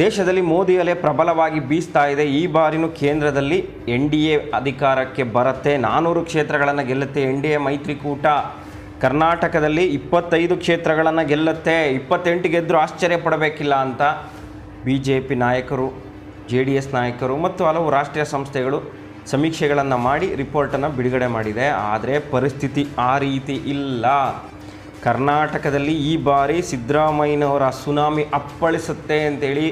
ದೇಶದಲ್ಲಿ ಮೋದಿ ಅಲೆ ಪ್ರಬಲವಾಗಿ ಬೀಸ್ತಾ ಇದೆ. ಈ ಬಾರಿನೂ ಕೇಂದ್ರದಲ್ಲಿ ಎನ್ ಡಿ ಎ ಅಧಿಕಾರಕ್ಕೆ ಬರುತ್ತೆ. ನಾನೂರು ಕ್ಷೇತ್ರಗಳನ್ನು ಗೆಲ್ಲುತ್ತೆ ಎನ್ ಡಿ ಎ ಮೈತ್ರಿಕೂಟ. ಕರ್ನಾಟಕದಲ್ಲಿ ಇಪ್ಪತ್ತೈದು ಕ್ಷೇತ್ರಗಳನ್ನು ಗೆಲ್ಲುತ್ತೆ. ಇಪ್ಪತ್ತೆಂಟು ಗೆದ್ದರೂ ಆಶ್ಚರ್ಯ ಪಡಬೇಕಿಲ್ಲ ಅಂತ ಬಿ ಜೆ ಪಿ ನಾಯಕರು, ಜೆ ಡಿ ಎಸ್ ನಾಯಕರು ಮತ್ತು ಹಲವು ರಾಷ್ಟ್ರೀಯ ಸಂಸ್ಥೆಗಳು ಸಮೀಕ್ಷೆಗಳನ್ನು ಮಾಡಿ ರಿಪೋರ್ಟನ್ನು ಬಿಡುಗಡೆ ಮಾಡಿದೆ. ಆದರೆ ಪರಿಸ್ಥಿತಿ ಆ ರೀತಿ ಇಲ್ಲ. ಕರ್ನಾಟಕದಲ್ಲಿ ಈ ಬಾರಿ ಸಿದ್ದರಾಮಯ್ಯನವರ ಸುನಾಮಿ ಅಪ್ಪಳಿಸುತ್ತೆ ಅಂತೇಳಿ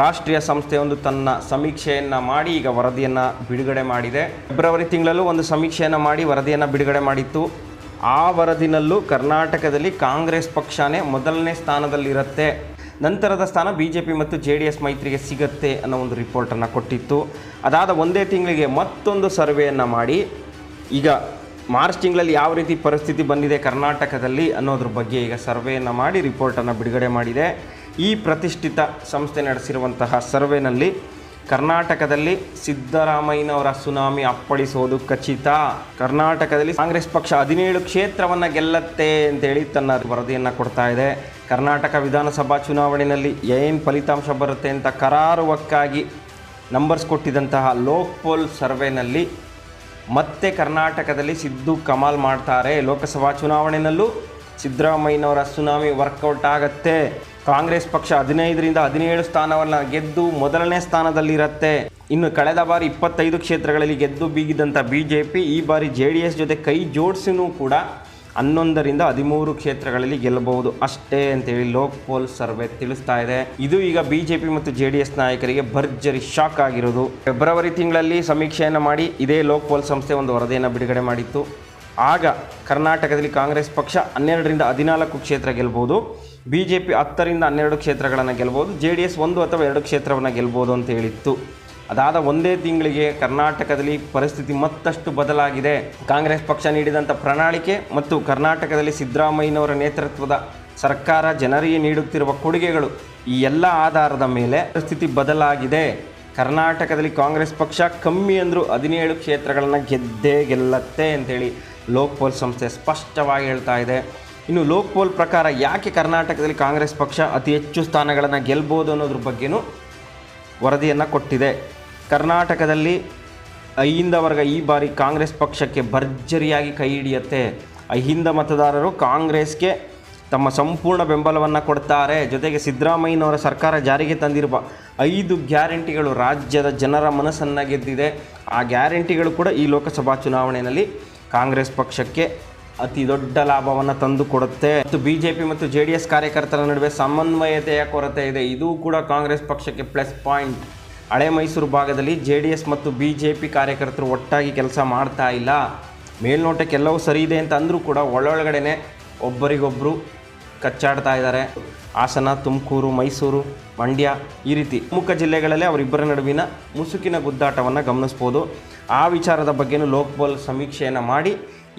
ರಾಷ್ಟ್ರೀಯ ಸಂಸ್ಥೆಯೊಂದು ತನ್ನ ಸಮೀಕ್ಷೆಯನ್ನು ಮಾಡಿ ಈಗ ವರದಿಯನ್ನು ಬಿಡುಗಡೆ ಮಾಡಿದೆ. ಫೆಬ್ರವರಿ ತಿಂಗಳಲ್ಲೂ ಒಂದು ಸಮೀಕ್ಷೆಯನ್ನು ಮಾಡಿ ವರದಿಯನ್ನು ಬಿಡುಗಡೆ ಮಾಡಿತ್ತು. ಆ ವರದಿನಲ್ಲೂ ಕರ್ನಾಟಕದಲ್ಲಿ ಕಾಂಗ್ರೆಸ್ ಪಕ್ಷನೇ ಮೊದಲನೇ ಸ್ಥಾನದಲ್ಲಿರುತ್ತೆ. ನಂತರದ ಸ್ಥಾನ ಬಿ ಜೆ ಪಿ ಮತ್ತು ಜೆ ಡಿ ಎಸ್ ಮೈತ್ರಿಗೆ ಸಿಗತ್ತೆ ಅನ್ನೋ ಒಂದು ರಿಪೋರ್ಟನ್ನು ಕೊಟ್ಟಿತ್ತು. ಅದಾದ ಒಂದೇ ತಿಂಗಳಿಗೆ ಮತ್ತೊಂದು ಸರ್ವೆಯನ್ನು ಮಾಡಿ ಈಗ ಮಾರ್ಚ್ ತಿಂಗಳಲ್ಲಿ ಯಾವ ರೀತಿ ಪರಿಸ್ಥಿತಿ ಬಂದಿದೆ ಕರ್ನಾಟಕದಲ್ಲಿ ಅನ್ನೋದ್ರ ಬಗ್ಗೆ ಈಗ ಸರ್ವೆಯನ್ನು ಮಾಡಿ ರಿಪೋರ್ಟನ್ನು ಬಿಡುಗಡೆ ಮಾಡಿದೆ. ಈ ಪ್ರತಿಷ್ಠಿತ ಸಂಸ್ಥೆ ನಡೆಸಿರುವಂತಹ ಸರ್ವೆನಲ್ಲಿ ಕರ್ನಾಟಕದಲ್ಲಿ ಸಿದ್ದರಾಮಯ್ಯನವರ ಸುನಾಮಿ ಅಪ್ಪಳಿಸೋದು ಖಚಿತ. ಕರ್ನಾಟಕದಲ್ಲಿ ಕಾಂಗ್ರೆಸ್ ಪಕ್ಷ ಹದಿನೇಳು ಕ್ಷೇತ್ರವನ್ನು ಗೆಲ್ಲತ್ತೆ ಅಂತೇಳಿ ತನ್ನ ವರದಿಯನ್ನು ಕೊಡ್ತಾ ಇದೆ. ಕರ್ನಾಟಕ ವಿಧಾನಸಭಾ ಚುನಾವಣೆಯಲ್ಲಿ ಏನು ಫಲಿತಾಂಶ ಬರುತ್ತೆ ಅಂತ ಕರಾರುವಕ್ಕಾಗಿ ನಂಬರ್ಸ್ ಕೊಟ್ಟಿದ್ದಂತಹ ಲೋಕ್ ಪೋಲ್ ಸರ್ವೆನಲ್ಲಿ ಮತ್ತೆ ಕರ್ನಾಟಕದಲ್ಲಿ ಸಿದ್ದು ಕಮಾಲ್ ಮಾಡ್ತಾರೆ. ಲೋಕಸಭಾ ಚುನಾವಣೆಯಲ್ಲೂ ಸಿದ್ದರಾಮಯ್ಯನವರ ಸುನಾಮಿ ವರ್ಕೌಟ್ ಆಗತ್ತೆ. ಕಾಂಗ್ರೆಸ್ ಪಕ್ಷ ಹದಿನೈದರಿಂದ ಹದಿನೇಳು ಸ್ಥಾನವನ್ನು ಗೆದ್ದು ಮೊದಲನೇ ಸ್ಥಾನದಲ್ಲಿರತ್ತೆ. ಇನ್ನು ಕಳೆದ ಬಾರಿ ಇಪ್ಪತ್ತೈದು ಕ್ಷೇತ್ರಗಳಲ್ಲಿ ಗೆದ್ದು ಬೀಗಿದಂಥ ಬಿ ಜೆ ಪಿ ಈ ಬಾರಿ ಜೆ ಜೊತೆ ಕೈ ಜೋಡಿಸಿನೂ ಕೂಡ ಹನ್ನೊಂದರಿಂದ ಹದಿಮೂರು ಕ್ಷೇತ್ರಗಳಲ್ಲಿ ಗೆಲ್ಲಬಹುದು. ಅಷ್ಟೇ ಅಂತೇಳಿ ಲೋಕ್ ಪೋಲ್ ಸರ್ವೆ ತಿಳಿಸ್ತಾ ಇದೆ. ಇದು ಈಗ ಬಿಜೆಪಿ ಮತ್ತು ಜೆ ಡಿ ಎಸ್ ನಾಯಕರಿಗೆ ಭರ್ಜರಿ ಶಾಕ್ ಆಗಿರೋದು. ಫೆಬ್ರವರಿ ತಿಂಗಳಲ್ಲಿ ಸಮೀಕ್ಷೆಯನ್ನು ಮಾಡಿ ಇದೇ ಲೋಕ್ ಪೋಲ್ ಸಂಸ್ಥೆ ಒಂದು ವರದಿಯನ್ನು ಬಿಡುಗಡೆ ಮಾಡಿತ್ತು. ಆಗ ಕರ್ನಾಟಕದಲ್ಲಿ ಕಾಂಗ್ರೆಸ್ ಪಕ್ಷ ಹನ್ನೆರಡರಿಂದ ಹದಿನಾಲ್ಕು ಕ್ಷೇತ್ರ ಗೆಲ್ಬೋದು ಬಿ ಜೆ ಪಿ ಹತ್ತರಿಂದ ಹನ್ನೆರಡು ಕ್ಷೇತ್ರಗಳನ್ನು ಗೆಲ್ಬೋದು ಜೆ ಎಸ್ ಒಂದು ಅಥವಾ ಎರಡು ಕ್ಷೇತ್ರವನ್ನು ಗೆಲ್ಬೋದು ಅಂತ ಹೇಳಿತ್ತು. ಅದಾದ ಒಂದೇ ತಿಂಗಳಿಗೆ ಕರ್ನಾಟಕದಲ್ಲಿ ಪರಿಸ್ಥಿತಿ ಮತ್ತಷ್ಟು ಬದಲಾಗಿದೆ. ಕಾಂಗ್ರೆಸ್ ಪಕ್ಷ ನೀಡಿದಂಥ ಪ್ರಣಾಳಿಕೆ ಮತ್ತು ಕರ್ನಾಟಕದಲ್ಲಿ ಸಿದ್ದರಾಮಯ್ಯನವರ ನೇತೃತ್ವದ ಸರ್ಕಾರ ಜನರಿಗೆ ನೀಡುತ್ತಿರುವ ಕೊಡುಗೆಗಳು ಈ ಎಲ್ಲ ಆಧಾರದ ಮೇಲೆ ಪರಿಸ್ಥಿತಿ ಬದಲಾಗಿದೆ. ಕರ್ನಾಟಕದಲ್ಲಿ ಕಾಂಗ್ರೆಸ್ ಪಕ್ಷ ಕಮ್ಮಿ ಅಂದರೂ ಹದಿನೇಳು ಕ್ಷೇತ್ರಗಳನ್ನು ಗೆದ್ದೇ ಗೆಲ್ಲತ್ತೆ ಅಂತೇಳಿ ಲೋಕ್ ಪೋಲ್ ಸಂಸ್ಥೆ ಸ್ಪಷ್ಟವಾಗಿ ಹೇಳ್ತಾ ಇದೆ. ಇನ್ನು ಲೋಕ್ ಪೋಲ್ ಪ್ರಕಾರ ಯಾಕೆ ಕರ್ನಾಟಕದಲ್ಲಿ ಕಾಂಗ್ರೆಸ್ ಪಕ್ಷ ಅತಿ ಹೆಚ್ಚು ಸ್ಥಾನಗಳನ್ನು ಗೆಲ್ಬೋದು ಅನ್ನೋದ್ರ ಬಗ್ಗೆನೂ ವರದಿಯನ್ನು ಕೊಟ್ಟಿದೆ. ಕರ್ನಾಟಕದಲ್ಲಿ ಅಹಿಂದ ವರ್ಗ ಈ ಬಾರಿ ಕಾಂಗ್ರೆಸ್ ಪಕ್ಷಕ್ಕೆ ಭರ್ಜರಿಯಾಗಿ ಕೈ ಹಿಡಿಯುತ್ತೆ. ಅಹಿಂದ ಮತದಾರರು ಕಾಂಗ್ರೆಸ್ಗೆ ತಮ್ಮ ಸಂಪೂರ್ಣ ಬೆಂಬಲವನ್ನು ಕೊಡ್ತಾರೆ. ಜೊತೆಗೆ ಸಿದ್ದರಾಮಯ್ಯನವರ ಸರ್ಕಾರ ಜಾರಿಗೆ ತಂದಿರುವ ಐದು ಗ್ಯಾರಂಟಿಗಳು ರಾಜ್ಯದ ಜನರ ಮನಸ್ಸನ್ನು ಗೆದ್ದಿದೆ. ಆ ಗ್ಯಾರಂಟಿಗಳು ಕೂಡ ಈ ಲೋಕಸಭಾ ಚುನಾವಣೆಯಲ್ಲಿ ಕಾಂಗ್ರೆಸ್ ಪಕ್ಷಕ್ಕೆ ಅತಿ ದೊಡ್ಡ ಲಾಭವನ್ನು ತಂದು ಕೊಡುತ್ತೆ. ಮತ್ತು ಬಿ ಜೆ ಪಿ ಮತ್ತು ಜೆ ಡಿ ಎಸ್ ಕಾರ್ಯಕರ್ತರ ನಡುವೆ ಸಮನ್ವಯತೆಯ ಕೊರತೆ ಇದೆ. ಇದು ಕೂಡ ಕಾಂಗ್ರೆಸ್ ಪಕ್ಷಕ್ಕೆ ಪ್ಲಸ್ ಪಾಯಿಂಟ್ ಹಳೆ ಮೈಸೂರು ಭಾಗದಲ್ಲಿ ಜೆ ಡಿ ಎಸ್ ಮತ್ತು ಬಿ ಜೆ ಪಿ ಕಾರ್ಯಕರ್ತರು ಒಟ್ಟಾಗಿ ಕೆಲಸ ಮಾಡ್ತಾ ಇಲ್ಲ. ಮೇಲ್ನೋಟಕ್ಕೆ ಎಲ್ಲವೂ ಸರಿ ಇದೆ ಅಂತ ಅಂದರೂ ಕೂಡ ಒಳೊಳಗಡೆನೆ ಒಬ್ಬರಿಗೊಬ್ಬರು ಕಚ್ಚಾಡ್ತಾ ಇದ್ದಾರೆ. ಹಾಸನ, ತುಮಕೂರು, ಮೈಸೂರು, ಮಂಡ್ಯ ಈ ರೀತಿ ಪ್ರಮುಖ ಜಿಲ್ಲೆಗಳಲ್ಲಿ ಅವರಿಬ್ಬರ ನಡುವಿನ ಮುಸುಕಿನ ಗುದ್ದಾಟವನ್ನು ಗಮನಿಸ್ಬೋದು. ಆ ವಿಚಾರದ ಬಗ್ಗೆನೂ ಲೋಕ್ಪಾಲ್ ಸಮೀಕ್ಷೆಯನ್ನು ಮಾಡಿ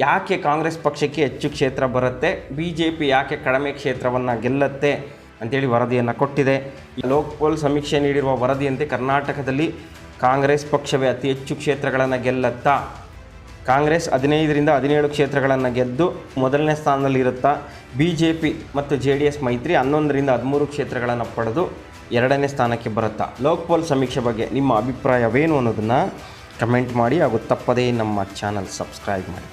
ಯಾಕೆ ಕಾಂಗ್ರೆಸ್ ಪಕ್ಷಕ್ಕೆ ಹೆಚ್ಚು ಕ್ಷೇತ್ರ ಬರುತ್ತೆ ಬಿ ಜೆ ಪಿ ಯಾಕೆ ಕಡಿಮೆ ಕ್ಷೇತ್ರವನ್ನು ಗೆಲ್ಲತ್ತೆ ಅಂತೇಳಿ ವರದಿಯನ್ನು ಕೊಟ್ಟಿದೆ. ಲೋಕ್ಪಾಲ್ ಸಮೀಕ್ಷೆ ನೀಡಿರುವ ವರದಿಯಂತೆ ಕರ್ನಾಟಕದಲ್ಲಿ ಕಾಂಗ್ರೆಸ್ ಪಕ್ಷವೇ ಅತಿ ಹೆಚ್ಚು ಕ್ಷೇತ್ರಗಳನ್ನು ಗೆಲ್ಲತ್ತಾ. ಕಾಂಗ್ರೆಸ್ ಹದಿನೈದರಿಂದ ಹದಿನೇಳು ಕ್ಷೇತ್ರಗಳನ್ನು ಗೆದ್ದು ಮೊದಲನೇ ಸ್ಥಾನದಲ್ಲಿರುತ್ತಾ ಬಿ ಜೆ ಪಿ ಮತ್ತು ಜೆ ಡಿ ಎಸ್ ಮೈತ್ರಿ ಹನ್ನೊಂದರಿಂದ ಹದಿಮೂರು ಕ್ಷೇತ್ರಗಳನ್ನು ಪಡೆದು ಎರಡನೇ ಸ್ಥಾನಕ್ಕೆ ಬರುತ್ತಾ. ಲೋಕ್ಪಾಲ್ ಸಮೀಕ್ಷೆ ಬಗ್ಗೆ ನಿಮ್ಮ ಅಭಿಪ್ರಾಯವೇನು ಅನ್ನೋದನ್ನು ಕಮೆಂಟ್ ಮಾಡಿ ಹಾಗೂ ತಪ್ಪದೇ ನಮ್ಮ ಚಾನಲ್ ಸಬ್ಸ್ಕ್ರೈಬ್ ಮಾಡಿ.